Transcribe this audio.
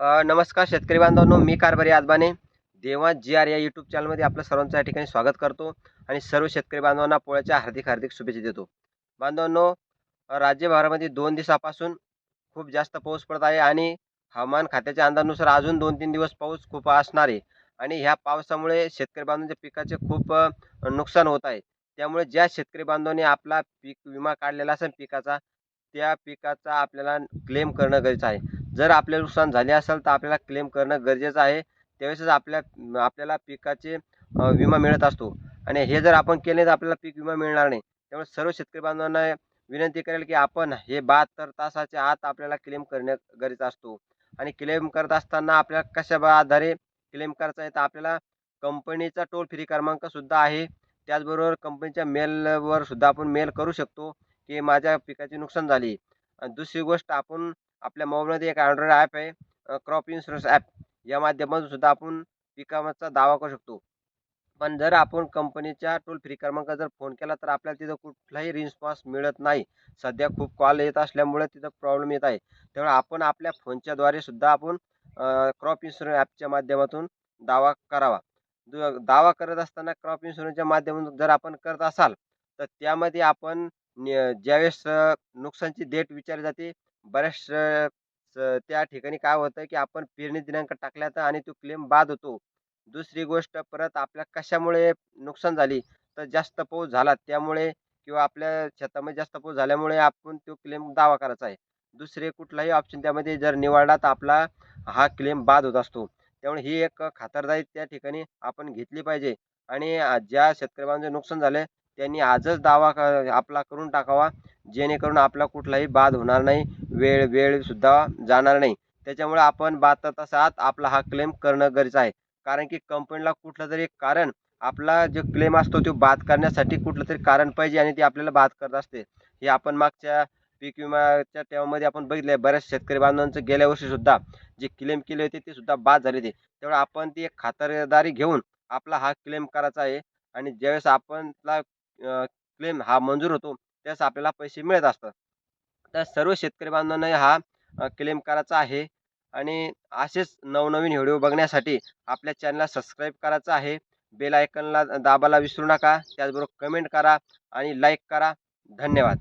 नमस्कार शेतकरी बांधवांनो मी कारभारी आजबाने. देवा जी आर या यूट्यूब चॅनलमध्ये आपलं सर्वांचं या ठिकाणी स्वागत करतो आणि सर्व शेतकरी बांधवांना पोळ्याच्या हार्दिक हार्दिक शुभेच्छा देतो. बांधवांनो राज्यभरामध्ये दोन दिवसापासून खूप जास्त पाऊस पडत आहे आणि हवामान खात्याच्या अंदाजानुसार अजून दोन तीन दिवस पाऊस खूप असणार आहे. आणि ह्या पावसामुळे शेतकरी बांधवांच्या पिकाचे खूप नुकसान होत आहे. त्यामुळे ज्या शेतकरी बांधवांनी आपला पीक विमा काढलेला असेल पिकाचा त्या पिकाचा आपल्याला क्लेम करणं गरजेचं आहे. जर आपल्याला नुकसान झाले असेल तर आपल्याला क्लेम करणं गरजेचं आहे. त्यावेळेसच आपल्या आपल्याला पिकाचे विमा मिळत असतो. आणि हे जर आपण केले तर आपल्याला पीक विमा मिळणार नाही. त्यामुळे सर्व शेतकरी बांधवांना विनंती करेल की आपण हे बहात्तर तासाच्या आत आपल्याला क्लेम करणे गरजेचा असतो. आणि क्लेम करत असताना आपल्याला कशा आधारे क्लेम करायचा आहे? तर आपल्याला कंपनीचा टोल फ्री क्रमांक सुद्धा आहे. त्याचबरोबर कंपनीच्या मेलवर सुद्धा आपण मेल करू शकतो की माझ्या पिकाची नुकसान झाली. आणि दुसरी गोष्ट आपण आपल्या मोबाईलमध्ये एक अँड्रॉइड ॲप आहे. क्रॉप इन्शुरन्स ॲप या माध्यमातून सुद्धा आपण पिकाचा दावा करू शकतो. पण जर आपण कंपनीच्या टोल फ्री क्रमांक जर फोन केला तर आपल्याला तिथं कुठलाही रिस्पॉन्स मिळत नाही. सध्या खूप कॉल येत असल्यामुळे तिथं प्रॉब्लेम येत आहे. त्यामुळे आपण आपल्या फोनच्याद्वारे सुद्धा आपण क्रॉप इन्शुरन्स ॲपच्या माध्यमातून दावा करावा. दावा करत असताना क्रॉप इन्शुरन्सच्या माध्यमातून जर आपण करत असाल तर त्यामध्ये आपण न- ज्यावेळेस नुकसानची डेट विचारली जाते बऱ्याचशा स- त्या ठिकाणी काय होतं की आपण पेरणी दिनांक टाकला तर आणि तो क्लेम बाद होतो. दुसरी गोष्ट परत आपल्या कशामुळे नुकसान झाली तर जास्त पाऊस झाला त्यामुळे किंवा आपल्या शेतामध्ये जास्त पाऊस झाल्यामुळे आपण तो क्लेम दावा करायचा आहे. दुसरे कुठलाही ऑप्शन त्यामध्ये जर निवडला तर आपला हा क्लेम बाद होत असतो. त्यामुळे ही एक खातरदारी त्या ठिकाणी आपण घेतली पाहिजे आणि अ, ज्या शेतकरी बांधवांचे नुकसान झाले त्यांनी आजच दावा क आपला करून टाकावा जेणेकरून आपला कुठलाही बाद होणार नाही. वेळ वेळसुद्धा जाणार नाही. त्याच्यामुळे आपण बहात्तर तासात आपला हा क्लेम करणं गरजेचं आहे. कारण की कंपनीला कुठलं तरी कारण आपला जो क्लेम असतो तो बाद करण्यासाठी कुठलं तरी कारण पाहिजे आणि ते आपल्याला बाद करत असते. हे आपण मागच्या पीक विम्याच्या तेव्हामध्ये आपण बघितलं आहे बऱ्याच शेतकरी बांधवांचं गेल्या वर्षीसुद्धा जे क्लेम केले होते ते सुद्धा बाद झाले होते. त्यामुळे आपण ती एक खातरदारी घेऊन आपला हा क्लेम करायचा आहे आणि ज्यावेळेस आपणला क्लेम हा मंजूर होतो त्यावेळेस आपल्याला पैसे मिळत असतात. तर सर्व शेतकरी बांधवांना हा क्लेम करायचा आहे. आणि असेच नवनवीन व्हिडिओ बघण्यासाठी आपल्या चॅनलला सबस्क्राईब करायचं आहे. बेल आयकनला दाबायला विसरू नका. त्याचबरोबर कमेंट करा आणि लाईक करा. धन्यवाद.